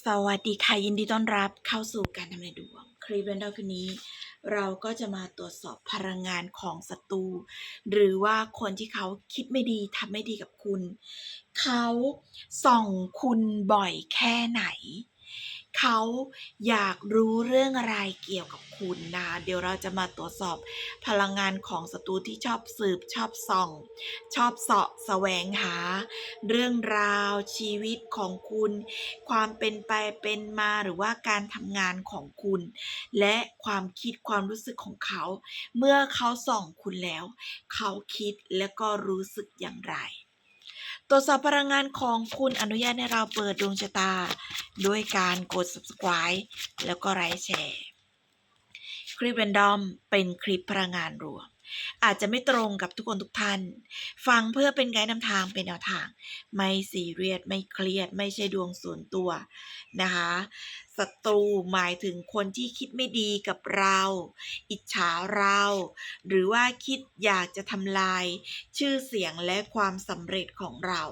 สวัสดีค่ะยินดีต้อนรับเข้าสู่การทำนายดวง คลิปเรนดอลคืนนี้ เราก็จะมาตรวจสอบพลังงานของศัตรูหรือว่าคนที่เขาคิดไม่ดีทำไม่ดีกับคุณ เขาส่องคุณบ่อยแค่ไหน เขาอยากรู้เรื่องอะไรเกี่ยวกับคุณนะเดี๋ยวเราจะมาตรวจสอบพลังงานของศัตรูที่ชอบสืบชอบส่อง ชอบเสาะแสวงหา เรื่องราวชีวิตของคุณ ความเป็นไปเป็นมาหรือว่าการทำงานของคุณ และความคิดความรู้สึกของเขา เมื่อเขาส่องคุณแล้ว เขาคิดและก็รู้สึกอย่างไร ตรวจสอบพลังงานของคุณอนุญาตให้เราเปิดดวงชะตา ด้วยการกด subscribe แล้วก็ไลค์แชร์ คลิป r รนดอมเป็นคลิปพลังงานรวม อาจจะไม่ตรงกับทุกคนทุกท่าน ฟังเพื่อเป็นไกด์นำทางเป็นแนวทาง ไม่ซีเรียสไม่เครียด ไม่ใช่ดวงส่วนตัวนะคะศัตรูหมายถึงคนที่คิดไม่ดีกับเรา อิจฉาเรา หรือว่าคิดอยากจะทำลาย ชื่อเสียงและความสำเร็จของเรา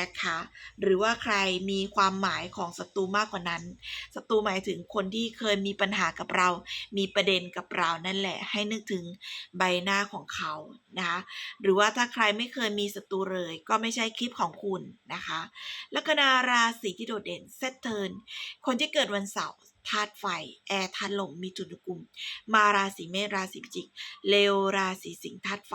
นะคะ หรือว่าใครมีความหมายของศัตรูมากกว่านั้นศัตรูหมายถึงคนที่เคยมีปัญหากับเรา มีประเด็นกับเรานั่นแหละ ให้นึกถึงใบหน้าของเขานะคะหรือว่าถ้าใครไม่เคยมีศัตรูเลย ก็ไม่ใช่คลิปของคุณนะคะ ลัคนาราศีที่โดดเด่นเซตเทิร์นคนที่เกิดวันเสาร์ ธาตุไฟ แอร์ธาตุลม มีจุลกลุ่ม มาราศีเมษราศีพิจิก เลวราศีสิงห์ธาตุไฟ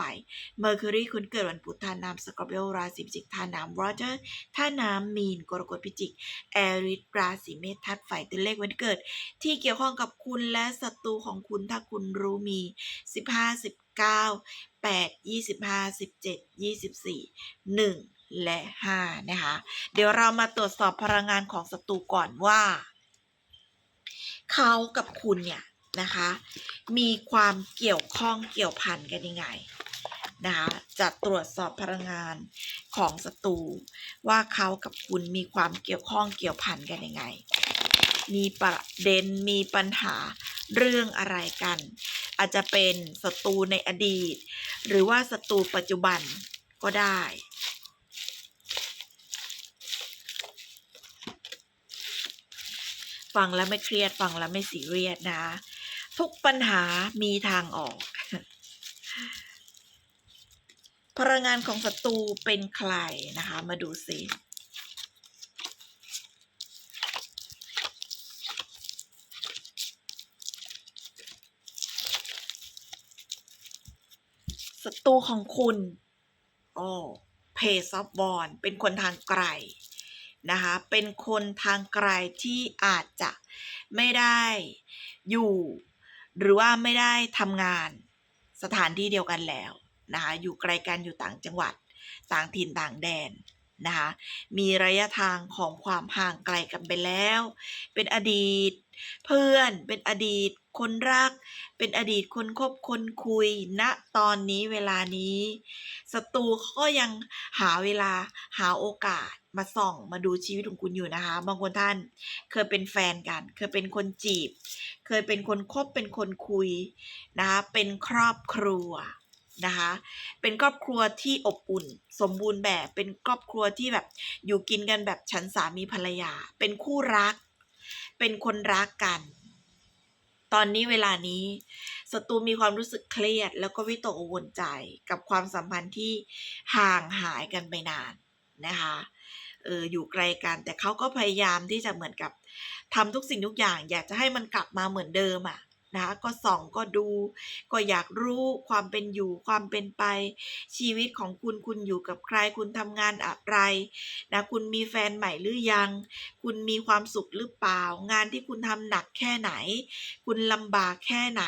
เมอร์คิวรีคุณเกิดวันพุธธาตุน้ำสกอร์ปิโอราศีพิจิกธาตุน้ำวอเตอร์ธาตุน้ำมีนกรกฎพิจิก แอริสราศีเมษธาตุไฟตัวเลขวันเกิด ที่เกี่ยวข้องกับคุณและศัตรูของคุณถ้าคุณรู้มี 15 19 8 25 17 24 1 และ 5 นะคะ เดี๋ยวเรามาตรวจสอบพลังงานของศัตรูก่อนว่า เขากับคุณเนี่ยนะคะ มีความเกี่ยวข้องเกี่ยวพันกันยังไงนะคะจะตรวจสอบพลังงานของศัตรูว่าเขากับคุณมีความเกี่ยวข้องเกี่ยวพันกันยังไง มีประเด็นมีปัญหาเรื่องอะไรกัน อาจจะเป็นศัตรูในอดีต หรือว่าศัตรูปัจจุบันก็ได้ ฟังแล้วไม่เครียดฟังแล้วไม่ซีเรียสนะ ทุกปัญหามีทางออก พลังงานของศัตรูเป็นใครนะคะ มาดูสิศัตรูของคุณ โอ้เพซอฟบอลเป็นคนทางไกล นะคะ เป็นคนทางไกลที่อาจจะไม่ได้อยู่ หรือว่าไม่ได้ทำงานสถานที่เดียวกันแล้วนะคะอยู่ไกลกันอยู่ต่างจังหวัด ต่างถิ่นต่างแดนนะคะมีระยะทางของความห่างไกลกันไปแล้ว เป็นอดีต เพื่อนเป็นอดีตคนรัก เป็นอดีตคนคบคนคุยณตอนนี้เวลานี้ศัตรูก็ยังหาเวลาหาโอกาสมาส่องมาดูชีวิตของคุณอยู่นะคะบางคนท่านเคยเป็นแฟนกัน เคยเป็นคนจีบ เคยเป็นคนคบเป็นคนคุยนะคะเป็นครอบครัวนะคะเป็นครอบครัวที่อบอุ่น สมบูรณ์แบบเป็นครอบครัวที่แบบอยู่กินกันแบบฉันสามีภรรยา เป็นคู่รัก เป็นคนรักกัน ตอนนี้เวลานี้ศัตรูมีความรู้สึกเครียด แล้วก็วิตกกังวลใจกับความสัมพันธ์ที่ห่างหายกันไปนานนะคะเอออยู่ไกลกัน แต่เขาก็พยายามที่จะเหมือนกับทำทุกสิ่งทุกอย่าง อยากจะให้มันกลับมาเหมือนเดิมอะ่ะ นะคะก็ส่องก็ดู ก็อยากรู้ความเป็นอยู่ความเป็นไป ชีวิตของคุณคุณอยู่กับใคร คุณทำงานอะไรนะคุณมีแฟนใหม่หรือยัง คุณมีความสุขหรือเปล่า งานที่คุณทำหนักแค่ไหน คุณลำบากแค่ไหน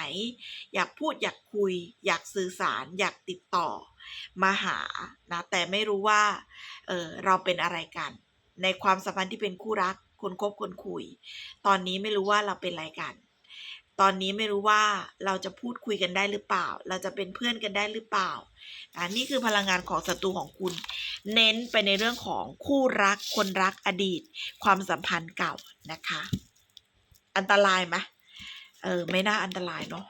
อยากพูดอยากคุย อยากสื่อสาร อยากติดต่อ มาหานะแต่ไม่รู้ว่าเออเราเป็นอะไรกัน ในความสัมพันธ์ที่เป็นคู่รักคนคบคนคุย ตอนนี้ไม่รู้ว่าเราเป็นอะไรกัน ตอนนี้ไม่รู้ว่าเราจะพูดคุยกันได้หรือเปล่า เราจะเป็นเพื่อนกันได้หรือเปล่าอันนี้คือพลังงานของศัตรูของคุณ เน้นไปในเรื่องของคู่รักคนรักอดีต ความสัมพันธ์เก่านะคะ อันตรายไหมเออไม่น่าอันตรายเนาะ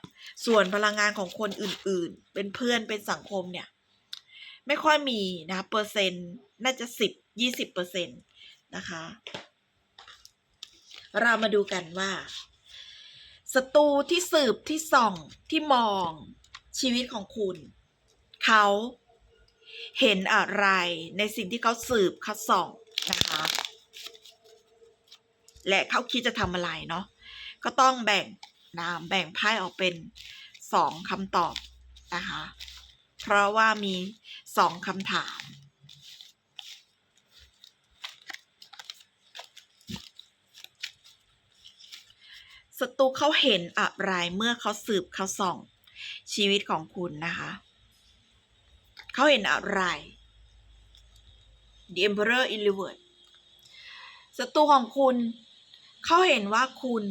ส่วนพลังงานของคนอื่นๆ เป็นเพื่อนเป็นสังคมเนี่ย ไม่ค่อยมีนะเปอร์เซ็นต์น่าจะสิบยี่สิบเปอร์เซ็นต์นะคะ เรามาดูกันว่า ศัตรูที่สืบที่ส่องที่มองชีวิตของคุณ เขาเห็นอะไรในสิ่งที่เขาสืบเขาส่องนะคะ และเขาคิดจะทำอะไรเนาะก็ต้องแบ่งนะแบ่งไพ่ออกเป็นสองคำตอบนะคะ เพราะว่ามีสองคำถาม ศัตรูเขาเห็นอะไรเมื่อเขาสืบเขาส่อง ชีวิตของคุณนะคะ เขาเห็นอะไร The Emperor in Reverse ศัตรูของคุณเขาเห็นว่าคุณ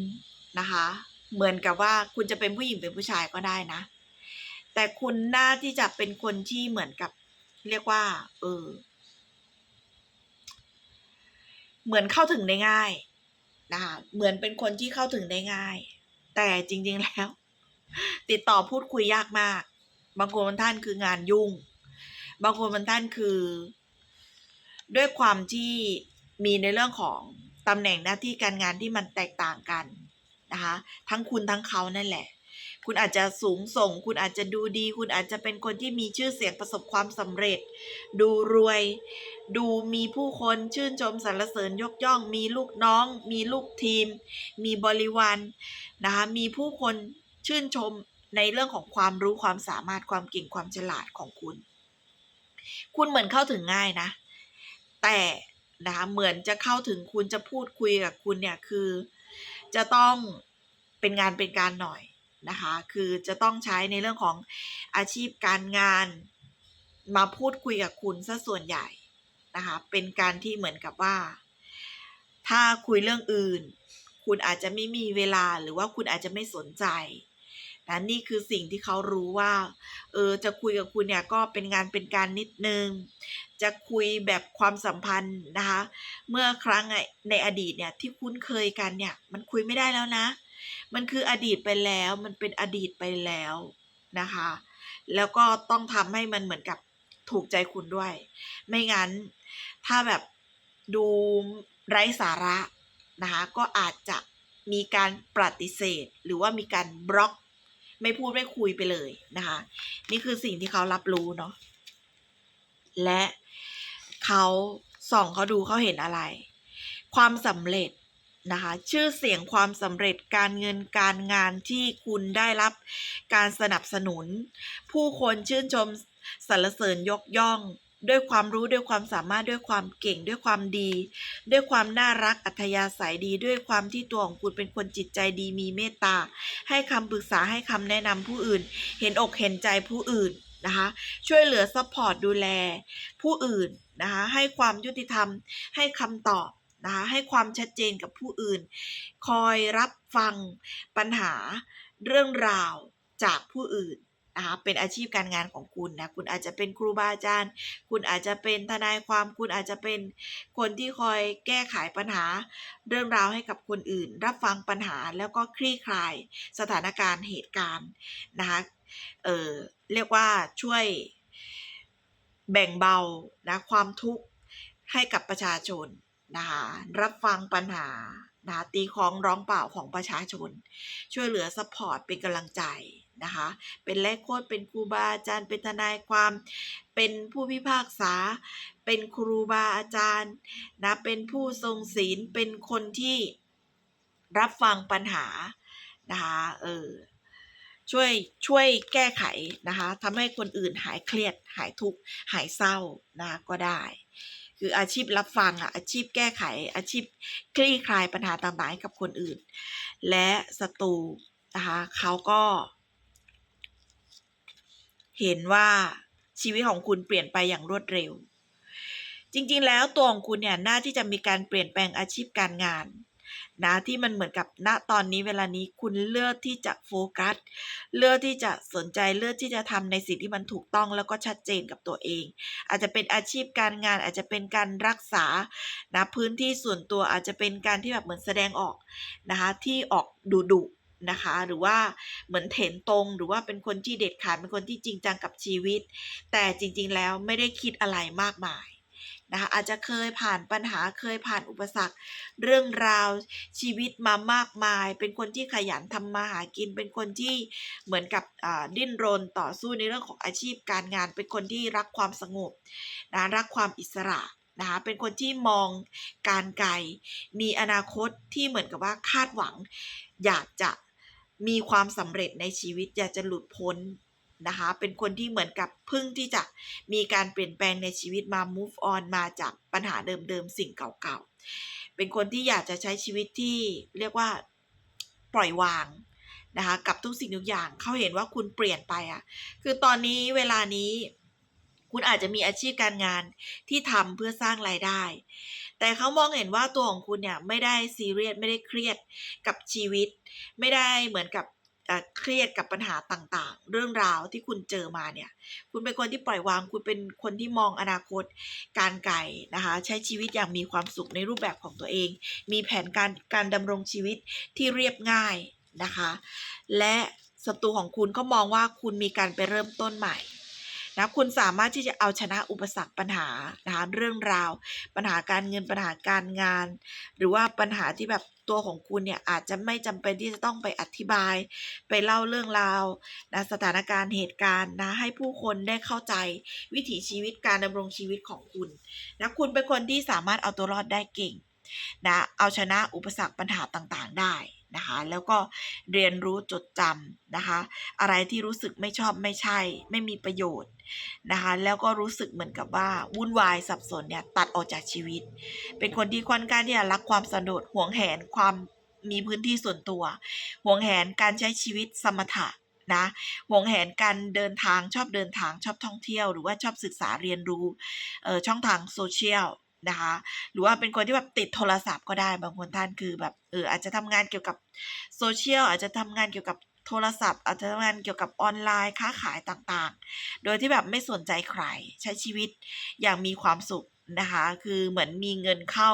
นะคะ เหมือนกับว่าคุณจะเป็นผู้หญิงเป็นผู้ชายก็ได้นะ แต่คุณน่าที่จะเป็นคนที่เหมือนกับ เรียกว่า เออ เหมือนเข้าถึงได้ง่าย นะคะเหมือนเป็นคนที่เข้าถึงได้ง่าย แต่จริงๆแล้ว ติดต่อพูดคุยยากมาก บางคนบางท่านคืองานยุ่ง บางคนบางท่านคือ ด้วยความที่มีในเรื่องของตำแหน่งหน้าที่การงานที่มันแตกต่างกันนะคะทั้งคุณทั้งเขานั่นแหละ คุณอาจจะสูงส่ง คุณอาจจะดูดี คุณอาจจะเป็นคนที่มีชื่อเสียงประสบความสำเร็จ ดูรวย ดูมีผู้คนชื่นชมสรรเสริญยกย่อง มีลูกน้อง มีลูกทีม มีบริวารนะคะมีผู้คนชื่นชมในเรื่องของความรู้ความสามารถความเก่งความฉลาดของคุณ คุณเหมือนเข้าถึงง่ายนะ แต่นะคะเหมือนจะเข้าถึงคุณจะพูดคุยกับคุณเนี่ยคือ จะต้องเป็นงานเป็นการหน่อย นะคะ คือจะต้องใช้ในเรื่องของอาชีพการงานมาพูดคุยกับคุณซะส่วนใหญ่นะคะ เป็นการที่เหมือนกับว่า ถ้าคุยเรื่องอื่น คุณอาจจะไม่มีเวลาหรือว่าคุณอาจจะไม่สนใจนะนี่คือสิ่งที่เขารู้ว่า เออ จะคุยกับคุณเนี่ยก็เป็นงานเป็นการนิดนึง จะคุยแบบความสัมพันธ์นะคะ เมื่อครั้งในอดีตเนี่ยที่คุ้นเคยกันเนี่ย มันคุยไม่ได้แล้วนะ มันคืออดีตไปแล้วมันเป็นอดีตไปแล้วนะคะ แล้วก็ต้องทำให้มันเหมือนกับถูกใจคุณด้วย ไม่งั้นถ้าแบบดูไร้สาระนะคะก็อาจจะมีการปฏิเสธ หรือว่ามีการบล็อก ไม่พูดไม่คุยไปเลยนะคะ นี่คือสิ่งที่เขารับรู้เนาะและเขาส่องเขาดูเขาเห็นอะไร ความสำเร็จ นะคะชื่อเสียงความสำเร็จการเงินการงานที่คุณได้รับการสนับสนุน ผู้คนชื่นชมสรรเสริญยกย่อง ด้วยความรู้ด้วยความสามารถด้วยความเก่งด้วยความดี ด้วยความน่ารักอัธยาศัยดี ด้วยความที่ตัวของคุณเป็นคนจิตใจดีมีเมตตา ให้คำปรึกษาให้คำแนะนำผู้อื่น เห็นอกเห็นใจผู้อื่นนะคะช่วยเหลือซัพพอร์ตดูแลผู้อื่นนะคะให้ความยุติธรรมให้คำตอบ นะคะให้ความชัดเจนกับผู้อื่น คอยรับฟังปัญหาเรื่องราวจากผู้อื่นนะคะเป็นอาชีพการงานของคุณนะคุณอาจจะเป็นครูบาอาจารย์ คุณอาจจะเป็นทนายความ คุณอาจจะเป็นคนที่คอยแก้ไขปัญหา เรื่องราวให้กับคนอื่น รับฟังปัญหาแล้วก็คลี่คลายสถานการณ์เหตุการณ์นะคะเออเรียกว่าช่วยแบ่งเบานะความทุกข์ให้กับประชาชน นะคะรับฟังปัญหานะตีคล้องร้องเปล่าของประชาชน ช่วยเหลือสปอร์ตเป็นกำลังใจนะคะเป็นแลกโค้ดเป็นครูบาอาจารย์เป็นทนายความเป็นผู้พิพากษา เป็นครูบาอาจารย์นะเป็นผู้ทรงศีลเป็นคนที่รับฟังปัญหานะคะเออช่วยช่วยแก้ไขนะคะทำให้คนอื่นหายเครียดหายทุกข์หายเศร้านะะก็ได้ คืออาชีพรับฟังอะอาชีพแก้ไข อาชีพคลี่คลายปัญหาต่างๆให้กับคนอื่น และศัตรูนะคะเขาก็ เห็นว่าชีวิตของคุณเปลี่ยนไปอย่างรวดเร็ว จริงๆ แล้วตัวของคุณเนี่ยน่าที่จะมีการเปลี่ยนแปลงอาชีพการงาน นะที่มันเหมือนกับณตอนนี้เวลานี้คุณเลือกที่จะโฟกัส เลือกที่จะสนใจเลือกที่จะทำในสิ่งที่มันถูกต้องแล้วก็ชัดเจนกับตัวเอง อาจจะเป็นอาชีพการงานอาจจะเป็นการรักษานะพื้นที่ส่วนตัวอาจจะเป็นการที่แบบเหมือนแสดงออกนะคะที่ออกดุดุๆนะคะหรือว่าเหมือนเถนตรงหรือว่าเป็นคนที่เด็ดขาดเป็นคนที่จริงจังกับชีวิต แต่จริงๆแล้วไม่ได้คิดอะไรมากมาย นะคะอาจจะเคยผ่านปัญหาเคยผ่านอุปสรรค เรื่องราวชีวิตมามากมาย เป็นคนที่ขยันทำมาหากิน เป็นคนที่เหมือนกับดิ้นรนต่อสู้ในเรื่องของอาชีพการงาน เป็นคนที่รักความสงบนะรักความอิสระนะคะเป็นคนที่มองการไกล มีอนาคตที่เหมือนกับว่าคาดหวัง อยากจะมีความสำเร็จในชีวิตอยากจะหลุดพ้น นะคะ เป็นคนที่เหมือนกับเพึ่งที่จะมีการเปลี่ยนแปลงในชีวิตมา move on มาจากปัญหาเดิมๆ สิ่งเก่าๆ เป็นคนที่อยากจะใช้ชีวิตที่เรียกว่าปล่อยวางนะคะกับทุกสิ่งทุกอย่างเขาเห็นว่าคุณเปลี่ยนไปอะ่ะ คือตอนนี้เวลานี้คุณอาจจะมีอาชีพการงานที่ทำเพื่อสร้างรายได้ แต่เขามองเห็นว่าตัวของคุณเนี่ยไม่ได้ซีเรียสไม่ได้เครียดกับชีวิต ไม่ได้เหมือนกับ เครียดกับปัญหาต่างๆ เรื่องราวที่คุณเจอมาเนี่ย คุณเป็นคนที่ปล่อยวาง คุณเป็นคนที่มองอนาคตการไกลนะคะ ใช้ชีวิตอย่างมีความสุขในรูปแบบของตัวเอง มีแผนการการดำรงชีวิตที่เรียบง่ายนะคะ และศัตรูของคุณก็มองว่าคุณมีการไปเริ่มต้นใหม่ นะคุณสามารถที่จะเอาชนะอุปสรรคปัญหานะคะเรื่องราว ปัญหาการเงินปัญหาการงาน หรือว่าปัญหาที่แบบตัวของคุณเนี่ยอาจจะไม่จำเป็นที่จะต้องไปอธิบาย ไปเล่าเรื่องราวนะสถานการณ์เหตุการณ์นะให้ผู้คนได้เข้าใจวิถีชีวิตการดำรงชีวิตของคุณนะคุณเป็นคนที่สามารถเอาตัวรอดได้เก่งนะเอาชนะอุปสรรคปัญหาต่างๆ ได้ นะคะแล้วก็เรียนรู้จดจำนะคะ อะไรที่รู้สึกไม่ชอบไม่ใช่ ไม่มีประโยชน์นะคะแล้วก็รู้สึกเหมือนกับว่าวุ่นวายสับสนเนี่ยตัดออกจากชีวิต เป็นคนที่ค่อนข้างที่จะรักความสะดดห่วงแหนความมีพื้นที่ส่วนตัวห่วงแหนการใช้ชีวิตสมถะนะห่วงแหนการเดินทางชอบเดินทางชอบท่องเที่ยว หรือว่าชอบศึกษาเรียนรู้ช่องทางโซเชียล นะคะ หรือว่าเป็นคนที่แบบติดโทรศัพท์ก็ได้บางคนท่านคือแบบเอออาจจะทำงานเกี่ยวกับโซเชียลอาจจะทำงานเกี่ยวกับโทรศัพท์อาจจะทำงานเกี่ยวกับออนไลน์ค้าขายต่างๆ โดยที่แบบไม่สนใจใครใช้ชีวิตอย่างมีความสุขนะคะ คือเหมือนมีเงินเข้า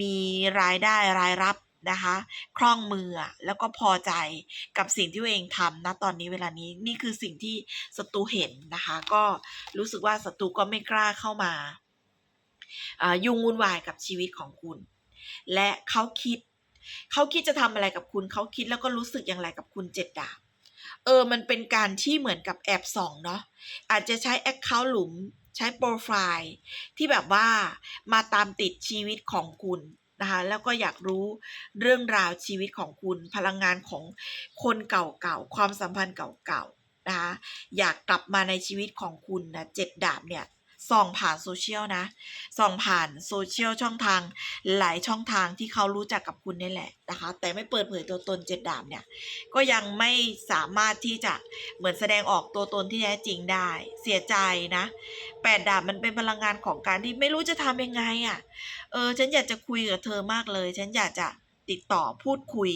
มีรายได้รายรับนะคะคล่องมือแล้วก็พอใจกับสิ่งที่ตัวเองทำนะตอนนี้เวลานี้นี่คือสิ่งที่ศัตรูเห็นนะคะ ก็รู้สึกว่าศัตรูก็ไม่กล้าเข้ามา ยุ่งวุ่นวายกับชีวิตของคุณ และเขาคิด เขาคิดจะทำอะไรกับคุณ เขาคิดแล้วก็รู้สึกอย่างไรกับคุณเจ็ดดาบเออ มันเป็นการที่เหมือนกับแอบส่องเนาะ อาจจะใช้ Account หลุม ใช้โปรไฟล์ที่แบบว่ามาตามติดชีวิตของคุณนะคะ แล้วก็อยากรู้เรื่องราวชีวิตของคุณ พลังงานของคนเก่าๆ ความสัมพันธ์เก่าๆ นะคะ อยากกลับมาในชีวิตของคุณนะเจ็ดดาบเนี่ย ส่องผ่านโซเชียลนะส่องผ่านโซเชียลช่องทางหลายช่องทางที่เขารู้จักกับคุณนี่แหละนะคะ แต่ไม่เปิดเผยตัวตนเจ็ดดาบเนี่ย ก็ยังไม่สามารถที่จะเหมือนแสดงออกตัวตนที่แท้จริงได้ เสียใจนะแปดดาบมันเป็นพลังงานของการที่ไม่รู้จะทำยังไงอะ่ะ เออ ฉันอยากจะคุยกับเธอมากเลย ฉันอยากจะ ติดต่อพูดคุย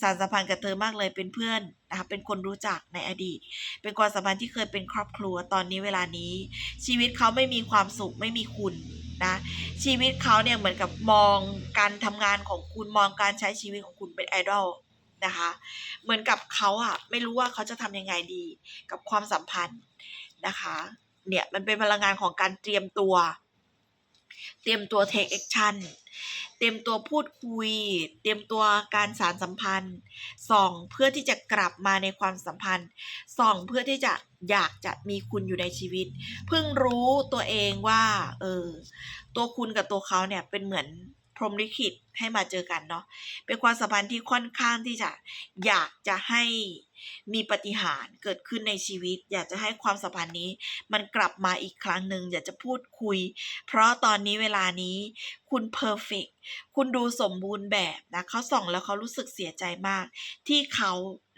สารสัมพันธ์กับเธอมากเลยเป็นเพื่อนนะคะเป็นคนรู้จักในอดีต เป็นความสัมพันธ์ที่เคยเป็นครอบครัวตอนนี้เวลานี้ ชีวิตเขาไม่มีความสุขไม่มีคุณนะชีวิตเขาเนี่ยเหมือนกับมองการทำงานของคุณมองการใช้ชีวิตของคุณเป็นไอดอลนะคะเหมือนกับเขาอะไม่รู้ว่าเขาจะทำยังไงดีกับความสัมพันธ์นะคะเนี่ยมันเป็นพลังงานของการเตรียมตัว เตรียมตัว take action เตรียมตัวพูดคุย เตรียมตัวการสารสัมพันธ์ส่องเพื่อที่จะกลับมาในความสัมพันธ์ส่องเพื่อที่จะอยากจะมีคุณอยู่ในชีวิต เพิ่งรู้ตัวเองว่า เออ ตัวคุณกับตัวเขาเนี่ยเป็นเหมือนพรหมลิขิต ให้มาเจอกันเนาะเป็นความสัมพันธ์ที่ค่อนข้างที่จะอยากจะให้มีปฏิหารเกิดขึ้นในชีวิต อยากจะให้ความสัมพันธ์นี้ มันกลับมาอีกครั้งหนึ่งอยากจะพูดคุย เพราะตอนนี้เวลานี้คุณเพอร์เฟกคุณดูสมบูรณ์แบบนะเขาส่องแล้วเขารู้สึกเสียใจมาก ที่เขา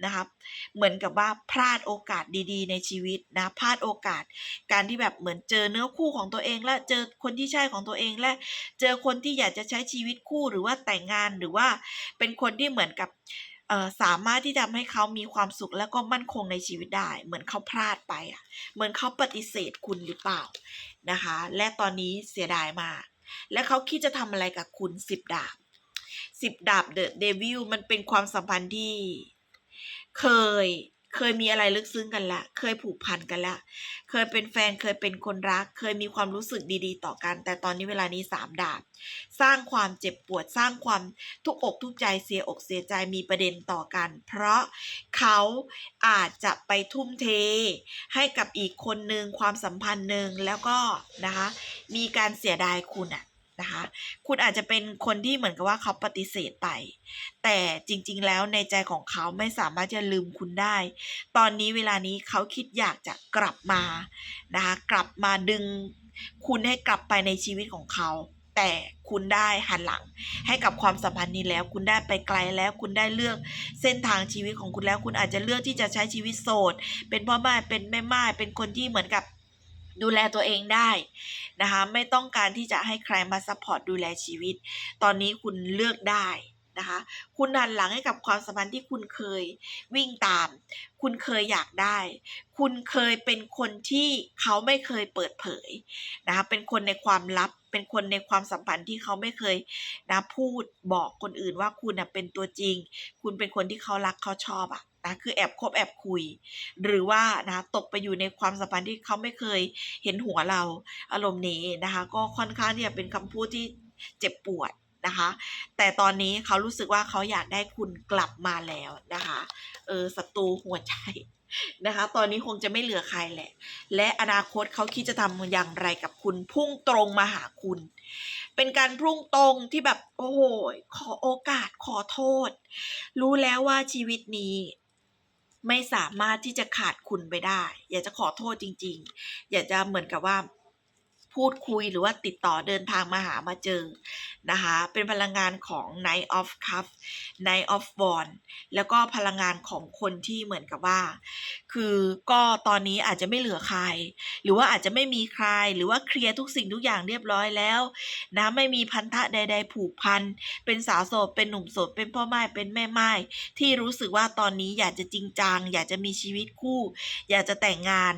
นะครับเหมือนกับว่าพลาดโอกาสดีๆ ในชีวิตนะพลาดโอกาส การที่แบบเหมือนเจอเนื้อคู่ของตัวเอง และเจอคนที่ใช่ของตัวเองและเจอคนที่อยากจะใช้ชีวิตคู่หรือว่าว่าแต่งงานหรือว่าเป็นคนที่เหมือนกับสามารถที่ทำให้เขามีความสุขและก็มั่นคงในชีวิตได้ เหมือนเขาพลาดไปอะเหมือนเขาปฏิเสธคุณหรือเปล่านะคะ และตอนนี้เสียดายมาก และเขาคิดจะทำอะไรกับคุณสิบดาบสิบดาบเดอะเดวิลมันเป็นความสัมพันธ์ที่เคย เคยมีอะไรลึกซึ้งกันละ เคยผูกพันกันละ เคยเป็นแฟน เคยเป็นคนรัก เคยมีความรู้สึกดีๆ ต่อกัน แต่ตอนนี้เวลานี้สามดาบ สร้างความเจ็บปวด สร้างความทุกอกทุกใจ เสียอกเสียใจ มีประเด็นต่อกัน เพราะเขาอาจจะไปทุ่มเท ให้กับอีกคนหนึ่งความสัมพันธ์หนึ่งแล้วก็นะคะ มีการเสียดายคุณอะ นะคะ คุณอาจจะเป็นคนที่เหมือนกับว่าเขาปฏิเสธไป แต่จริง ๆ แล้วในใจของเขาไม่สามารถจะลืมคุณได้ ตอนนี้เวลานี้เขาคิดอยากจะกลับมานะคะกลับมาดึงคุณให้กลับไปในชีวิตของเขาแต่คุณได้หันหลัง ให้กับความสัมพันธ์นี้แล้ว คุณได้ไปไกลแล้ว คุณได้เลือกเส้นทางชีวิตของคุณแล้ว คุณอาจจะเลือกที่จะใช้ชีวิตโสด เป็นพ่อบ้านเป็นแม่ไม้เป็นคนที่เหมือนกับ ดูแลตัวเองได้นะคะไม่ต้องการที่จะให้ใครมาซัพพอร์ตดูแลชีวิต ตอนนี้คุณเลือกได้นะคะคุณหันหลังให้กับความสัมพันธ์ที่คุณเคยวิ่งตาม คุณเคยอยากได้ คุณเคยเป็นคนที่เขาไม่เคยเปิดเผยนะคะเป็นคนในความลับ เป็นคนในความสัมพันธ์ที่เขาไม่เคยนะพูดบอกคนอื่นว่าคุณนะเป็นตัวจริง คุณเป็นคนที่เขารักเขาชอบอะ นะคือแอบคบแอบคุย หรือว่านะตกไปอยู่ในความสัมพันธ์ที่เขาไม่เคยเห็นหัวเราอารมณ์นี้นะคะ ก็ค่อนข้างที่จะเป็นคำพูดที่เจ็บปวดนะคะ แต่ตอนนี้เขารู้สึกว่าเขาอยากได้คุณกลับมาแล้วนะคะ เออศัตรูหัวใจนะคะ ตอนนี้คงจะไม่เหลือใครแหละ และอนาคตเขาคิดจะทำอย่างไรกับคุณ พุ่งตรงมาหาคุณ เป็นการพุ่งตรงที่แบบโอ้โหขอโอกาสขอโทษ รู้แล้วว่าชีวิตนี้ ไม่สามารถที่จะขาดคุณไปได้ อยากจะขอโทษจริง ๆ อยากจะเหมือนกับว่าพูดคุยหรือว่าติดต่อเดินทางมาหามาเจอนะคะ เป็นพลังงานของ Knight of Cups Knight of w a n d แล้วก็พลังงานของคนที่เหมือนกับว่าคือก็ตอนนี้อาจจะไม่เหลือใคร หรือว่าอาจจะไม่มีใคร หรือว่าเคลียร์ทุกสิ่งทุกอย่างเรียบร้อยแล้วนะไม่มีพันธะใด ๆ ผูกพัน เป็นสาวโสด เป็นหนุ่มโสด เป็นพ่อไม้เป็นแม่ไม้ที่รู้สึกว่าตอนนี้อยากจะจริงจัง อยากจะมีชีวิตคู่ อยากจะแต่งงาน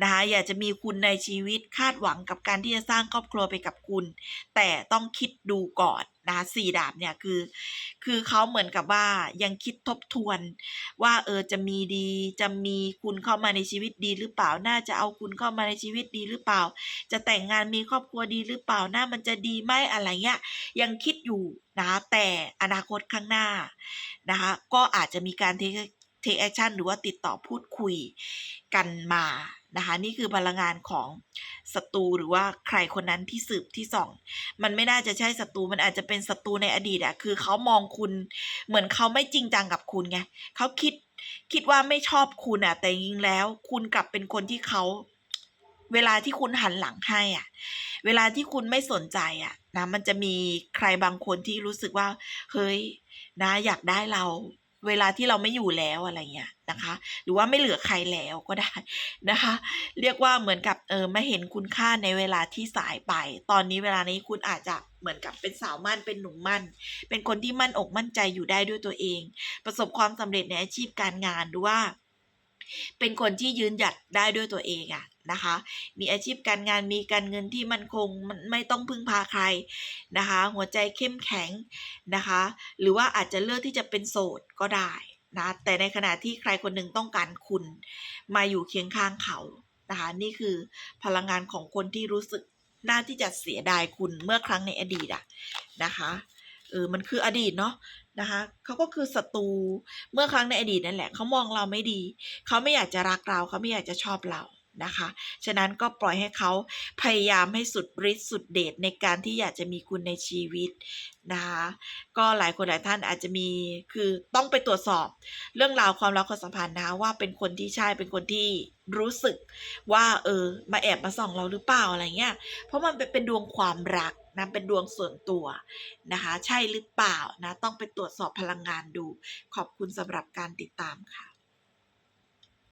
นะคะอยากจะมีคุณในชีวิตคาดหวังกับการที่จะสร้างครอบครัวไปกับคุณ แต่ต้องคิดดูก่อน นะคะสี่ดาบเนี่ยคือ คือเขาเหมือนกับว่ายังคิดทบทวน ว่าเออจะมีดีจะมีคุณเข้ามาในชีวิตดีหรือเปล่า น่าจะเอาคุณเข้ามาในชีวิตดีหรือเปล่า จะแต่งงานมีครอบครัวดีหรือเปล่าน่ามันจะดีไหมอะไรเงี้ยยังคิดอยู่นะคะแต่อนาคตข้างหน้านะคะก็อาจจะมีการเทคเทคแอคชั่นหรือว่าติดต่อพูดคุยกันมา นะคะ นี่คือพลังงานของศัตรูหรือว่าใครคนนั้นที่สืบที่ส่อง มันไม่น่าจะใช่ศัตรูมันอาจจะเป็นศัตรูในอดีตอะคือเขามองคุณ เหมือนเขาไม่จริงจังกับคุณไงเขาคิดคิดว่าไม่ชอบคุณอะแต่จริงแล้ว คุณกลับเป็นคนที่เขาเวลาที่คุณหันหลังให้อะ เวลาที่คุณไม่สนใจอะนะมันจะมีใครบางคนที่รู้สึกว่า เฮ้ย นะอยากได้เรา เวลาที่เราไม่อยู่แล้วอะไรเงี้ยนะคะ หรือว่าไม่เหลือใครแล้วก็ได้นะคะ เรียกว่าเหมือนกับเออไม่เห็นคุณค่าในเวลาที่สายไป ตอนนี้เวลานี้คุณอาจจะเหมือนกับเป็นสาวมั่นเป็นหนุ่มมั่น เป็นคนที่มั่นอกมั่นใจอยู่ได้ด้วยตัวเอง ประสบความสำเร็จในอาชีพการงานหรือว่าเป็นคนที่ยืนหยัดได้ด้วยตัวเองอะ นะคะ มีอาชีพการงานมีการเงินที่มั่นคงมันไม่ต้องพึ่งพาใครนะคะ หัวใจเข้มแข็งนะคะ หรือว่าอาจจะเลือกที่จะเป็นโสดก็ได้นะแต่ในขณะที่ใครคนหนึ่งต้องการคุณมาอยู่เคียงข้างเขานะคะนี่คือพลังงานของคนที่รู้สึกน่าที่จะเสียดายคุณเมื่อครั้งในอดีตอะนะคะเออมันคืออดีตเนาะนะคะเขาก็คือศัตรูเมื่อครั้งในอดีตนั่นแหละเขามองเราไม่ดี เขาไม่อยากจะรักเราเขาไม่อยากจะชอบเรา นะคะ ฉะนั้นก็ปล่อยให้เขาพยายามให้สุดฤทธิ์สุดเดชในการที่อยากจะมีคุณในชีวิตนะคะก็หลายคนหลายท่านอาจจะมีคือต้องไปตรวจสอบเรื่องราวความรักความสัมพันธ์นะว่าเป็นคนที่ใช่เป็นคนที่รู้สึกว่าเออมาแอบมาส่องเราหรือเปล่าอะไรเงี้ยเพราะมันเป็นดวงความรักนะเป็นดวงส่วนตัวนะคะ ใช่หรือเปล่านะต้องไปตรวจสอบพลังงานดู ขอบคุณสำหรับการติดตามค่ะ